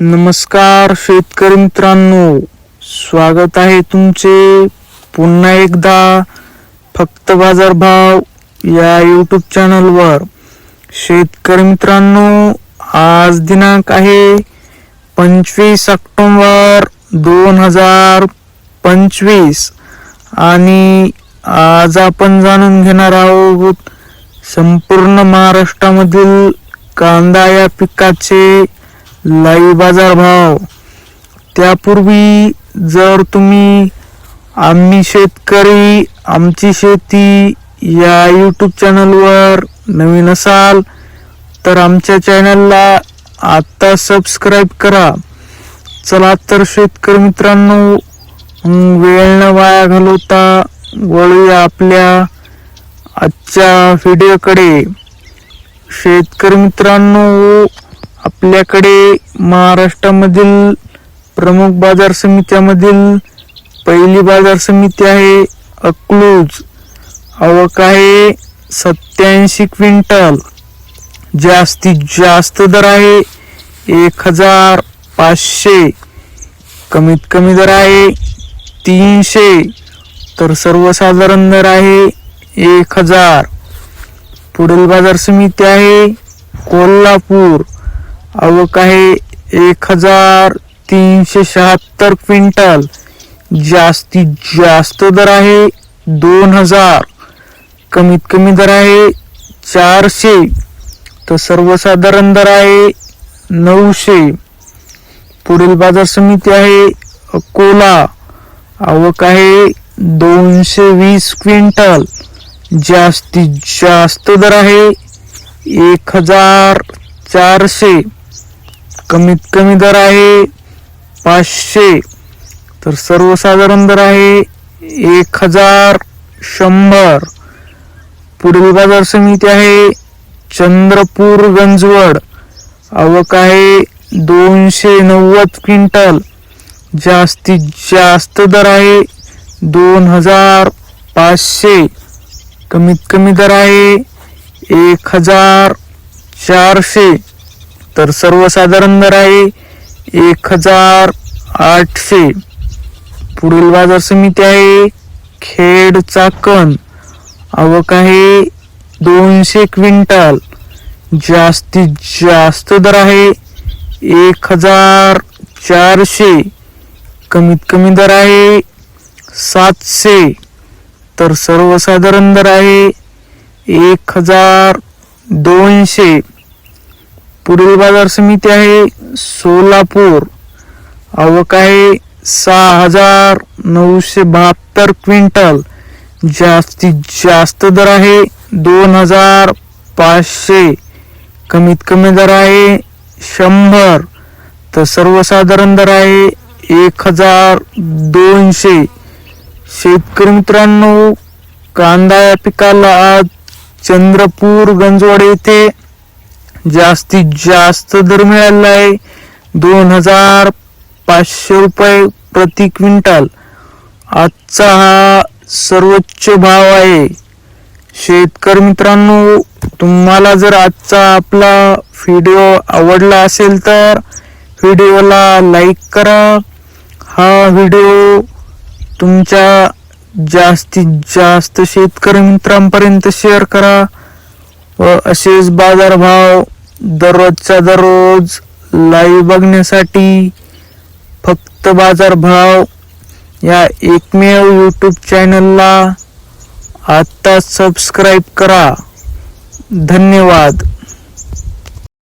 नमस्कार शेतकरी मित्रांनो स्वागत आहे तुमचे पुन्हा एकदा फक्त बाजारभाव या यूट्यूब चॅनलवर शेतकरी मित्रांनो आज दिनांक आहे पंचवीस ऑक्टोंबर दोन हजार पंचवीस आणि आज आपण जाणून घेणार आहोत संपूर्ण महाराष्ट्रामधील कांदा या पिकाचे लाईव्ह बाजार भाव. त्यापूर्वी जर तुम्ही आम्ही शेतकरी आमची शेती या यूट्यूब चॅनलवर नवीन असाल तर आमच्या चॅनलला आत्ता सबस्क्राईब करा. चला तर शेतकरी मित्रांनो वेळ न वाया घालवता वळूया आपल्या आजच्या व्हिडिओकडे शेतकरी मित्रांनो आपल्याकडे महाराष्ट्रामधील प्रमुख बाजार समित्यामधील पहिली बाजार समिती आहे अक्लूज. आवक आहे सत्याऐंशी क्विंटल. जास्तीत जास्त दर आहे एक हजार पाचशे कमीत कमी दर आहे तीनशे. तर सर्वसाधारण दर आहे एक हजार पुढील बाजार समिती आहे कोल्हापूर. आवक आहे एक हजार तीनशे शहात्तर क्विंटल. जास्तीत जास्त दर आहे दोन हजार. कमीत कमी दर आहे चारशे. तर सर्वसाधारण दर आहे नऊशे. पुढील बाजार समिती आहे अकोला. आवक आहे दोनशे वीस क्विंटल. जास्तीत जास्त दर आहे एक हजार चारशे. कमीत कमी दर आहे पाचशे. तर सर्वसाधारण दर आहे एक हजार शंभर. पुढील बाजार समिती आहे चंद्रपूर गंजवड. आवक आहे दोनशे नव्वद क्विंटल. जास्तीत जास्त दर आहे दोन हजार पाचशे. कमीत कमी दर आहे एक हजार चारशे. तर सर्वसाधारण दर आहे एक हजार आठशे. पुढील बाजार समिती आहे खेडचा कण आवक आहे दोनशे क्विंटल. जास्तीत जास्त दर आहे एक हजार चारशे. कमीत कमी दर आहे सातशे. तर सर्वसाधारण दर आहे एक हजार दोनशे. पुढील बाजार समिती आहे सोलापूर. आवक आहे सहा हजार नऊशे बहात्तर क्विंटल. जास्तीत जास्त दर आहे दोन हजार पाचशे. कमीत कमी दर आहे शंभर. तर सर्वसाधारण दर आहे एक हजार दोनशे. शेतकरी मित्रांनो कांदा या पिकाला आज चंद्रपूर गंजवाड येथे जास्तीत जास्त दर मिळालेला आहे. दोन हजार पाचशे रुपये प्रति क्विंटल. आजचा हा सर्वोच्च भाव आहे. शेतकरी मित्रांनो तुम्हाला जर आजचा आपला व्हिडिओ आवडला असेल तर व्हिडिओला लाईक करा. हा व्हिडिओ तुमच्या जास्तीत जास्त शेतकरी मित्रांपर्यंत शेअर करा. व असेच बाजारभाव दररोजचा दररोज लाईव्ह बघण्यासाठी फक्त बाजारभाव या एकमेव यूट्यूब चॅनलला आत्ता सबस्क्राईब करा. धन्यवाद.